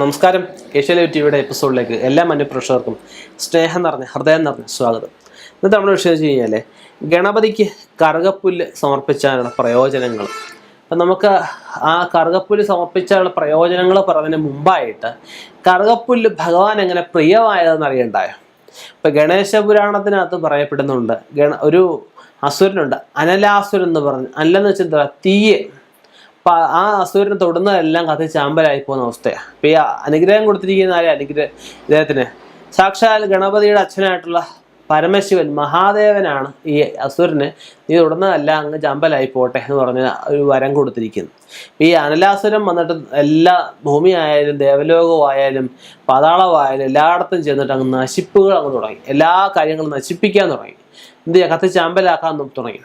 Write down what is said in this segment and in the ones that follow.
നമസ്കാരം. ഏഷ്യാലൈവ് ടിവിയുടെ എപ്പിസോഡിലേക്ക് എല്ലാ മനുപ്രേക്ഷകർക്കും സ്നേഹം നിറഞ്ഞ ഹൃദയം നിറഞ്ഞ സ്വാഗതം. ഇന്നത്തെ നമ്മൾ വിഷയം വെച്ച് കഴിഞ്ഞാൽ ഗണപതിക്ക് കറുകപ്പുല്ല് സമർപ്പിച്ചാലുള്ള പ്രയോജനങ്ങൾ. അപ്പം നമുക്ക് ആ കറുകപ്പുല്ല് സമർപ്പിച്ചാലുള്ള പ്രയോജനങ്ങൾ പറഞ്ഞതിന് മുമ്പായിട്ട് കറുകപ്പുല്ല് ഭഗവാൻ എങ്ങനെ പ്രിയമായതെന്ന് അറിയണ്ടായോ ഇപ്പം ഗണേശ പുരാണത്തിനകത്ത് പറയപ്പെടുന്നുണ്ട് ഗണ ഒരു അസുരനുണ്ട് അനലാസുരൻ എന്ന് പറഞ്ഞു അനലെന്ന് വെച്ചാൽ എന്താ തീയെ. അപ്പൊ ആ അസുരനെ തൊടുന്നതെല്ലാം കത്തി ചാമ്പലായി പോകുന്ന അവസ്ഥയാണ് അപ്പൊ ഈ അനുഗ്രഹം കൊടുത്തിരിക്കുന്ന ആരെ അനുഗ്രഹ ഇദ്ദേഹത്തിന്? സാക്ഷാൽ ഗണപതിയുടെ അച്ഛനായിട്ടുള്ള പരമശിവൻ മഹാദേവനാണ് ഈ അസുരന് നീ തൊടുന്നതല്ല അങ്ങ് ചാമ്പലായി പോട്ടെ എന്ന് പറഞ്ഞ ഒരു വരം കൊടുത്തിരിക്കുന്നു. ഈ അനലാസുരം വന്നിട്ട് എല്ലാ ഭൂമിയായാലും ദേവലോകമായാലും പാതാളമായാലും എല്ലായിടത്തും ചെന്നിട്ട് അങ്ങ് നശിപ്പുകൾ അങ്ങ് തുടങ്ങി. എല്ലാ കാര്യങ്ങളും നശിപ്പിക്കാൻ തുടങ്ങി. എന്ത് ചെയ്യാം? കത്തി ചാമ്പലാക്കാൻ തുടങ്ങി.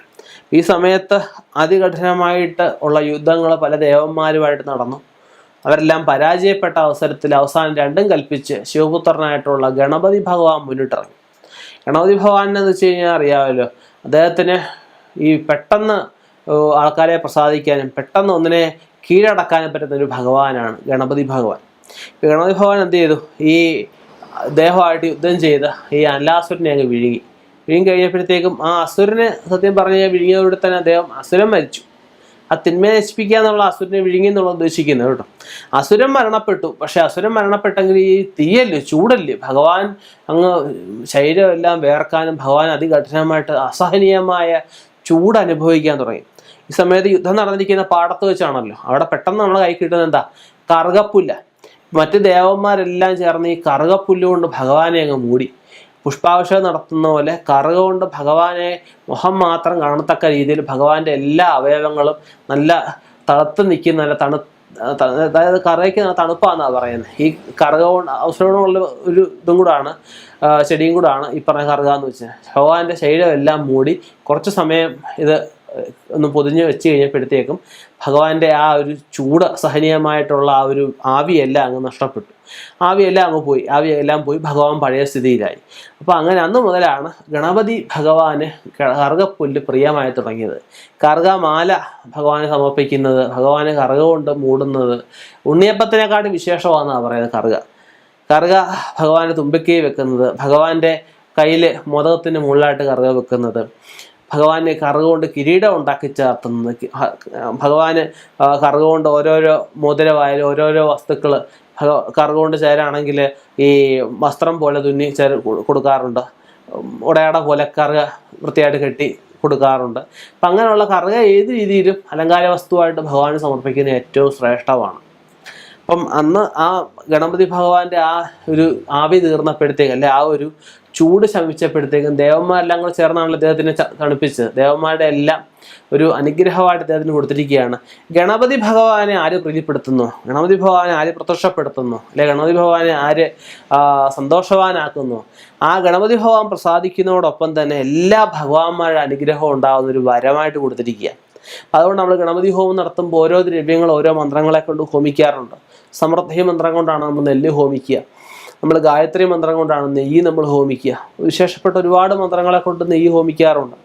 ഈ സമയത്ത് അതികഠിനമായിട്ട് ഉള്ള യുദ്ധങ്ങൾ പല ദേവന്മാരുമായിട്ട് നടന്നു. അവരെല്ലാം പരാജയപ്പെട്ട അവസരത്തിൽ അവസാനം രണ്ടും കൽപ്പിച്ച് ശിവപുത്രനായിട്ടുള്ള ഗണപതി ഭഗവാൻ മുന്നിട്ടിറങ്ങി. ഗണപതി ഭഗവാൻ എന്ന് വെച്ച് കഴിഞ്ഞാൽ അറിയാമല്ലോ അദ്ദേഹത്തിന് ഈ പെട്ടെന്ന് ആൾക്കാരെ പ്രസാദിക്കാനും പെട്ടെന്ന് ഒന്നിനെ കീഴടക്കാനും പറ്റുന്ന ഒരു ഭഗവാനാണ് ഗണപതി ഭഗവാൻ. ഗണപതി ഭഗവാൻ എന്ത് ചെയ്തു? ഈ ദേഹമായിട്ട് യുദ്ധം ചെയ്ത് ഈ അല്ലാസുരനെ അങ്ങ് വിഴുങ്ങി. വിഴുങ്ങി കഴിഞ്ഞപ്പോഴത്തേക്കും ആ അസുരനെ സത്യം പറഞ്ഞു കഴിഞ്ഞാൽ വിഴുങ്ങിയതോടെ തന്നെ അദ്ദേഹം അസുരൻ മരിച്ചു. ആ തിന്മയെ നശിപ്പിക്കുക എന്നുള്ള അസുരനെ വിഴുങ്ങി എന്നുള്ള ഉദ്ദേശിക്കുന്നത് കേട്ടോ. അസുരൻ മരണപ്പെട്ടു. പക്ഷെ അസുരൻ മരണപ്പെട്ടെങ്കിൽ ഈ തീയല്ലേ ചൂടല്ലേ? ഭഗവാൻ അങ്ങ് ശരീരമെല്ലാം വേർക്കാനും ഭഗവാൻ അതികഠിനമായിട്ട് അസഹനീയമായ ചൂട് അനുഭവിക്കാൻ തുടങ്ങി. ഈ സമയത്ത് യുദ്ധം നടന്നിരിക്കുന്ന പാടത്ത് വെച്ചാണല്ലോ. അവിടെ പെട്ടെന്ന് നമ്മളെ കൈ കിട്ടുന്നത് എന്താ? കറുകപ്പുല്ല. മറ്റ് ദേവന്മാരെല്ലാം ചേർന്ന് ഈ കറുകപ്പുല്ലുകൊണ്ട് ഭഗവാനെ അങ്ങ് മൂടി. പുഷ്പാഭിഷേകം നടത്തുന്ന പോലെ കറുക കൊണ്ട് ഭഗവാനെ മുഖം മാത്രം കാണത്തക്ക രീതിയിൽ ഭഗവാന്റെ എല്ലാ അവയവങ്ങളും നല്ല തണുത്ത് നിൽക്കുന്ന നല്ല തണു അതായത് കറയ്ക്ക് തണുപ്പാന്നാണ് പറയുന്നത് ഈ കറുക കൊണ്ട് ഔഷധമുള്ള ഒരു ഇതും കൂടാണ് ചെടിയും കൂടാണ് ഈ പറഞ്ഞ കറുക എന്ന് വെച്ചാൽ ഭഗവാന്റെ ശരീരം എല്ലാം മൂടി കുറച്ച് സമയം ഇത് ഒന്ന് പൊതിഞ്ഞ് വെച്ച് കഴിഞ്ഞപ്പോഴത്തേക്കും ഭഗവാന്റെ ആ ഒരു ചൂട് സഹനീയമായിട്ടുള്ള ആ ഒരു ആവിയെല്ലാം അങ്ങ് നഷ്ടപ്പെട്ടു. ആവിയെല്ലാം അങ്ങ് പോയി. ആവിയെല്ലാം പോയി ഭഗവാൻ പഴയ സ്ഥിതിയിലായി. അപ്പോൾ അങ്ങനെ അന്ന് മുതലാണ് ഗണപതി ഭഗവാന് കറുകപ്പുല്ല് പ്രിയമായി തുടങ്ങിയത്. കറുകമാല ഭഗവാനെ സമർപ്പിക്കുന്നത് ഭഗവാന് കറുക കൊണ്ട് മൂടുന്നത് ഉണ്ണിയപ്പത്തിനെക്കാട്ടും വിശേഷമാണെന്നാണ് പറയുന്നത് കറുക. കറുക ഭഗവാന്റെ തുമ്പിക്കൈ വെക്കുന്നത് ഭഗവാന്റെ കയ്യിൽ മോദകത്തിന് മുകളിലായിട്ട് കറുക വെക്കുന്നത്. ഭഗവാന് കറുകൊണ്ട് കിരീടം ഉണ്ടാക്കി ചേർത്തുന്നത് ഭഗവാന് കറുകൊണ്ട് കറുക കൊണ്ട് ഓരോരോ മോതിരമായാലും ഓരോരോ വസ്തുക്കൾ കറുകൊണ്ട് ചേരാണെങ്കിൽ ഈ വസ്ത്രം പോലെ തുന്നി ചേർ കൊടുക്കാറുണ്ട്. ഉടയാട പോലെ കറുക വൃത്തിയായിട്ട് കെട്ടി കൊടുക്കാറുണ്ട്. അപ്പം അങ്ങനെയുള്ള കറുക ഏത് രീതിയിലും അലങ്കാര വസ്തുവായിട്ട് ഭഗവാന് സമർപ്പിക്കുന്ന ഏറ്റവും ശ്രേഷ്ഠമാണ്. അപ്പം അന്ന് ആ ഗണപതി ഭഗവാന്റെ ആ ഒരു ആവി തീർന്നപ്പോഴത്തേക്ക് അല്ലെ ആ ഒരു ചൂട് ശമിച്ചപ്പോഴത്തേക്കും ദേവന്മാരെല്ലാം കൂടെ ചേർന്നാണല്ലോ അദ്ദേഹത്തിനെ തണുപ്പിച്ചത്. ദേവന്മാരുടെ എല്ലാം ഒരു അനുഗ്രഹമായിട്ട് അദ്ദേഹത്തിന് കൊടുത്തിരിക്കുകയാണ്. ഗണപതി ഭഗവാനെ ആര് പ്രീതിപ്പെടുത്തുന്നു? ഗണപതി ഭഗവാനെ ആര് പ്രത്യക്ഷപ്പെടുത്തുന്നു? അല്ലെ ഗണപതി ഭഗവാനെ ആര് സന്തോഷവാനാക്കുന്നു? ആ ഗണപതി ഭഗവാൻ പ്രസാദിക്കുന്നതോടൊപ്പം തന്നെ എല്ലാ ഭഗവാന്മാരുടെ അനുഗ്രഹവും ഉണ്ടാകുന്ന ഒരു വരമായിട്ട് കൊടുത്തിരിക്കുക അതുകൊണ്ട് നമ്മൾ ഗണപതി ഹോമം നടത്തുമ്പോൾ ഓരോ ദ്രവ്യങ്ങൾ ഓരോ മന്ത്രങ്ങളെ കൊണ്ട് ഹോമിക്കാറുണ്ട്. സമൃദ്ധി മന്ത്രം കൊണ്ടാണ് നമ്മൾ നെല്ല് ഹോമിക്കുക. നമ്മൾ ഗായത്രി മന്ത്രം കൊണ്ടാണ് നെയ്യ് നമ്മൾ ഹോമിക്കുക. വിശേഷപ്പെട്ട ഒരുപാട് മന്ത്രങ്ങളെ കൊണ്ട് നെയ്യ് ഹോമിക്കാറുണ്ട്.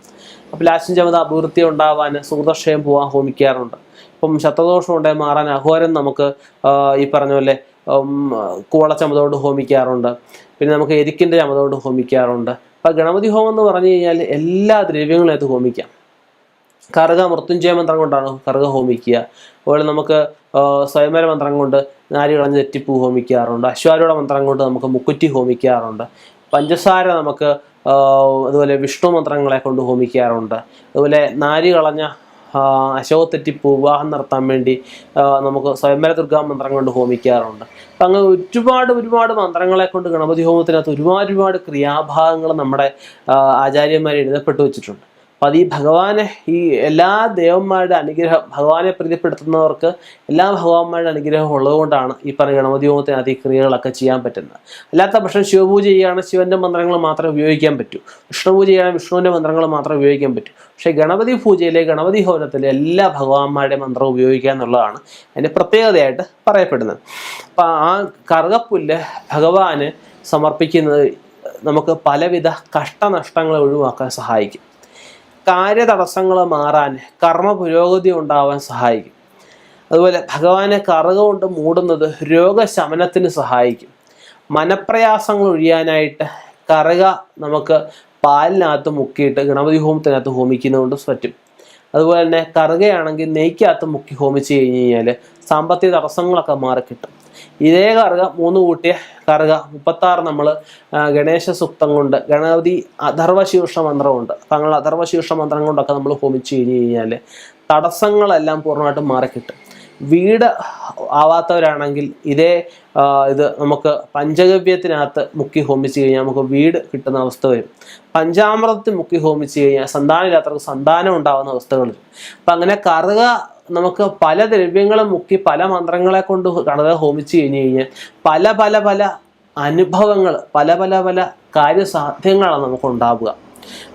അപ്പോൾ ലാശിഞ്ചമത അഭിവൃദ്ധി ഉണ്ടാവാൻ സുഹൃതക്ഷയം പോകാൻ ഹോമിക്കാറുണ്ട്. ഇപ്പം ശത്രുദോഷം ഉണ്ടായി മാറാൻ അഹോരം നമുക്ക് ഈ പറഞ്ഞ പോലെ കൂളച്ചമതോട് ഹോമിക്കാറുണ്ട്. പിന്നെ നമുക്ക് എരിക്കിന്റെ ചമതോട് ഹോമിക്കാറുണ്ട്. അപ്പം ഗണപതി ഹോമം എന്ന് പറഞ്ഞു കഴിഞ്ഞാൽ എല്ലാ ദ്രവ്യങ്ങളും അത് ഹോമിക്കാം. കറുക മൃത്യുഞ്ജയ മന്ത്രം കൊണ്ടാണ് കറുക ഹോമിക്കുക. അതുപോലെ നമുക്ക് സ്വയംവര മന്ത്രം കൊണ്ട് നാരി കളഞ്ഞ് തെറ്റിപ്പൂ ഹോമിക്കാറുണ്ട്. അശ്വാരൂഢ മന്ത്രം കൊണ്ട് നമുക്ക് മുക്കുറ്റി ഹോമിക്കാറുണ്ട്. പഞ്ചസാര നമുക്ക് അതുപോലെ വിഷ്ണു മന്ത്രങ്ങളെ കൊണ്ട് ഹോമിക്കാറുണ്ട്. അതുപോലെ നാരി കളഞ്ഞ അശോകത്തെറ്റിപ്പൂ വിവാഹം നടത്താൻ വേണ്ടി നമുക്ക് സ്വയംവര ദുർഗാ മന്ത്രം കൊണ്ട് ഹോമിക്കാറുണ്ട്. അപ്പം അങ്ങനെ ഒരുപാട് ഒരുപാട് മന്ത്രങ്ങളെ കൊണ്ട് ഗണപതി ഹോമത്തിനകത്ത് ഒരുപാട് ഒരുപാട് ക്രിയാഭാഗങ്ങൾ നമ്മുടെ ആചാര്യന്മാർ എഴുതപ്പെട്ടു വെച്ചിട്ടുണ്ട്. അപ്പം അത് ഈ ഭഗവാനെ ഈ എല്ലാ ദേവന്മാരുടെ അനുഗ്രഹം ഭഗവാനെ പ്രീതിപ്പെടുത്തുന്നവർക്ക് എല്ലാ ഭഗവാന്മാരുടെ അനുഗ്രഹം ഉള്ളതുകൊണ്ടാണ് ഈ പറഞ്ഞ ഗണപതി അത് ഈ ക്രിയകളൊക്കെ ചെയ്യാൻ പറ്റുന്നത്. അല്ലാത്ത പക്ഷം ശിവപൂജ ചെയ്യുകയാണ് ശിവന്റെ മന്ത്രങ്ങൾ മാത്രമേ ഉപയോഗിക്കാൻ പറ്റൂ. വിഷ്ണു പൂജ ചെയ്യുകയാണ് വിഷ്ണുവിന്റെ മന്ത്രങ്ങൾ മാത്രമേ ഉപയോഗിക്കാൻ പറ്റൂ. പക്ഷേ ഗണപതി പൂജയിലെ ഗണപതി ഹോമത്തിലെ എല്ലാ ഭഗവാന്മാരുടെ മന്ത്രം ഉപയോഗിക്കുക എന്നുള്ളതാണ് അതിന്റെ പ്രത്യേകതയായിട്ട് പറയപ്പെടുന്നത്. അപ്പം ആ കറുകപ്പുല്ല് ഭഗവാന് സമർപ്പിക്കുന്നത് നമുക്ക് പലവിധ കഷ്ടനഷ്ടങ്ങളെ ഒഴിവാക്കാൻ സഹായിക്കും. കാര്യതടസ്സങ്ങൾ മാറാൻ കർമ്മ പുരോഗതി ഉണ്ടാവാൻ സഹായിക്കും. അതുപോലെ ഭഗവാനെ കറുക കൊണ്ട് മൂടുന്നത് രോഗശമനത്തിന് സഹായിക്കും. മനപ്രയാസങ്ങൾ ഒഴിയാനായിട്ട് കറുക നമുക്ക് പാലിനകത്ത് മുക്കിയിട്ട് ഗണപതി ഹോമത്തിനകത്ത് ഹോമിക്കുന്നതുകൊണ്ട് പറ്റും. അതുപോലെ തന്നെ കറുകയാണെങ്കിൽ നെയ്ക്കകത്ത് മുക്കി ഹോമിച്ച് കഴിഞ്ഞ് കഴിഞ്ഞാൽ സാമ്പത്തിക തടസ്സങ്ങളൊക്കെ മാറി കിട്ടും. ഇതേ കറുക മൂന്ന് കൂട്ടിയ കറുക മുപ്പത്താറ് നമ്മൾ ഗണേശ സൂക്തം കൊണ്ട് ഗണപതി അഥർവശീർഷ മന്ത്രമുണ്ട് അപ്പം അങ്ങനെ അഥർവശീർഷ മന്ത്രം കൊണ്ടൊക്കെ നമ്മൾ ഹോമിച്ച് കഴിഞ്ഞ് കഴിഞ്ഞാൽ തടസ്സങ്ങളെല്ലാം പൂർണമായിട്ടും മാറിക്കിട്ടും വീട് ആവാത്തവരാണെങ്കിൽ ഇതേ ഇത് നമുക്ക് പഞ്ചഗവ്യത്തിനകത്ത് മുക്കി ഹോമിച്ച് കഴിഞ്ഞാൽ നമുക്ക് വീട് കിട്ടുന്ന അവസ്ഥ വരും. പഞ്ചാമൃതത്തിൽ മുക്കി ഹോമിച്ച് കഴിഞ്ഞാൽ സന്താനമില്ലാത്തവർക്ക് സന്താനം ഉണ്ടാകുന്ന അവസ്ഥകൾ വരും. അപ്പം അങ്ങനെ കറുക നമുക്ക് പല ദ്രവ്യങ്ങളും മുക്കി പല മന്ത്രങ്ങളെ കൊണ്ട് കറുക ഹോമിച്ച് കഴിഞ്ഞ് കഴിഞ്ഞാൽ പല പല പല അനുഭവങ്ങൾ പല പല പല കാര്യസാധ്യങ്ങളാണ് നമുക്ക് ഉണ്ടാവുക.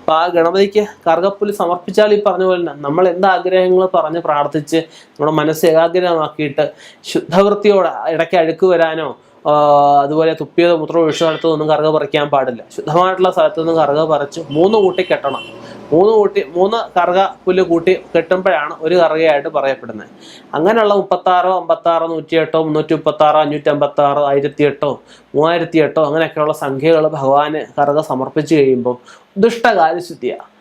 അപ്പോൾ ആ ഗണപതിക്ക് കറുകപ്പുലി സമർപ്പിച്ചാൽ ഈ പറഞ്ഞ പോലെ തന്നെ നമ്മൾ എന്ത് ആഗ്രഹങ്ങൾ പറഞ്ഞ് പ്രാർത്ഥിച്ച് നമ്മുടെ മനസ്സ് ഏകാഗ്രമാക്കിയിട്ട് ശുദ്ധവൃത്തിയോടെ ഇടയ്ക്ക് അഴുക്ക് വരാനോ അതുപോലെ തുപ്പിയതോ മൂത്രമോ ഒഴിച്ചോ നടത്തതൊന്നും കറുക പറിക്കാൻ പാടില്ല. ശുദ്ധമായിട്ടുള്ള സ്ഥലത്തു നിന്ന് കറുക പറിച്ച് മൂന്ന് കൂട്ടി കെട്ടണം. മൂന്ന് കൂട്ടി മൂന്ന് കറുക പുല്ല് കൂട്ടി കെട്ടുമ്പോഴാണ് ഒരു കറുകയായിട്ട് പറയപ്പെടുന്നത്. അങ്ങനെയുള്ള മുപ്പത്താറോ അമ്പത്താറോ നൂറ്റിയെട്ടോ മുന്നൂറ്റി മുപ്പത്താറോ അഞ്ഞൂറ്റി അമ്പത്താറോ ആയിരത്തി എട്ടോ മൂവായിരത്തി എട്ടോ അങ്ങനെയൊക്കെയുള്ള സംഖ്യകൾ ഭഗവാന് കറുക സമർപ്പിച്ചു കഴിയുമ്പോൾ ദുഷ്ടകാര്യശുദ്ധിയാണ്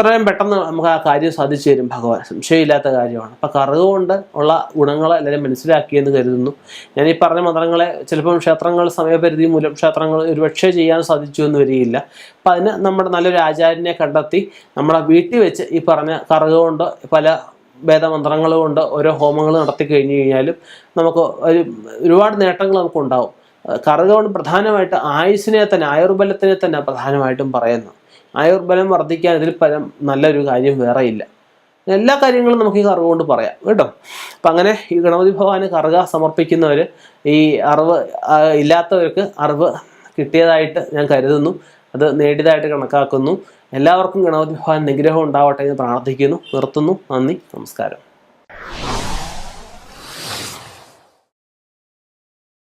എത്രയും പെട്ടെന്ന് നമുക്ക് ആ കാര്യം സാധിച്ചു തരും ഭഗവാൻ. സംശയമില്ലാത്ത കാര്യമാണ്. അപ്പം കറുക കൊണ്ട് ഉള്ള ഗുണങ്ങൾ എല്ലാവരും മനസ്സിലാക്കിയെന്ന് കരുതുന്നു. ഞാൻ ഈ പറഞ്ഞ മന്ത്രങ്ങളെ ചിലപ്പം ക്ഷേത്രങ്ങൾ സമയപരിധി മൂലം ക്ഷേത്രങ്ങൾ ഒരുപക്ഷെ ചെയ്യാൻ സാധിച്ചു എന്ന് വരികയില്ല. അപ്പം അതിന് നമ്മുടെ നല്ലൊരു ആചാര്യനെ കണ്ടെത്തി നമ്മളെ വീട്ടിൽ വെച്ച് ഈ പറഞ്ഞ കറുക കൊണ്ട് പല വേദമന്ത്രങ്ങൾ കൊണ്ട് ഓരോ ഹോമങ്ങൾ നടത്തി കഴിഞ്ഞു കഴിഞ്ഞാലും നമുക്ക് ഒരു ഒരുപാട് നേട്ടങ്ങൾ നമുക്കുണ്ടാവും. കറുക കൊണ്ട് പ്രധാനമായിട്ട് ആയുസിനെ തന്നെ ആയുർബലത്തിനെ തന്നെ പ്രധാനമായിട്ടും പറയുന്നു. ആയുർബലം വർദ്ധിക്കാൻ ഇതിൽ പരം നല്ലൊരു കാര്യം വേറെ ഇല്ല. എല്ലാ കാര്യങ്ങളും നമുക്ക് ഈ കറുക കൊണ്ട് പറയാം കേട്ടോ? അപ്പം അങ്ങനെ ഈ ഗണപതി ഭഗവാന് കറുക സമർപ്പിക്കുന്നവർ ഈ അറിവ് ഇല്ലാത്തവർക്ക് അറിവ് കിട്ടിയതായിട്ട് ഞാൻ കരുതുന്നു. അത് നേടിയതായിട്ട് കണക്കാക്കുന്നു. എല്ലാവർക്കും ഗണപതി ഭഗവാൻ നിഗ്രഹം ഉണ്ടാവട്ടെ എന്ന് പ്രാർത്ഥിക്കുന്നു നിർത്തുന്നു. നന്ദി നമസ്കാരം.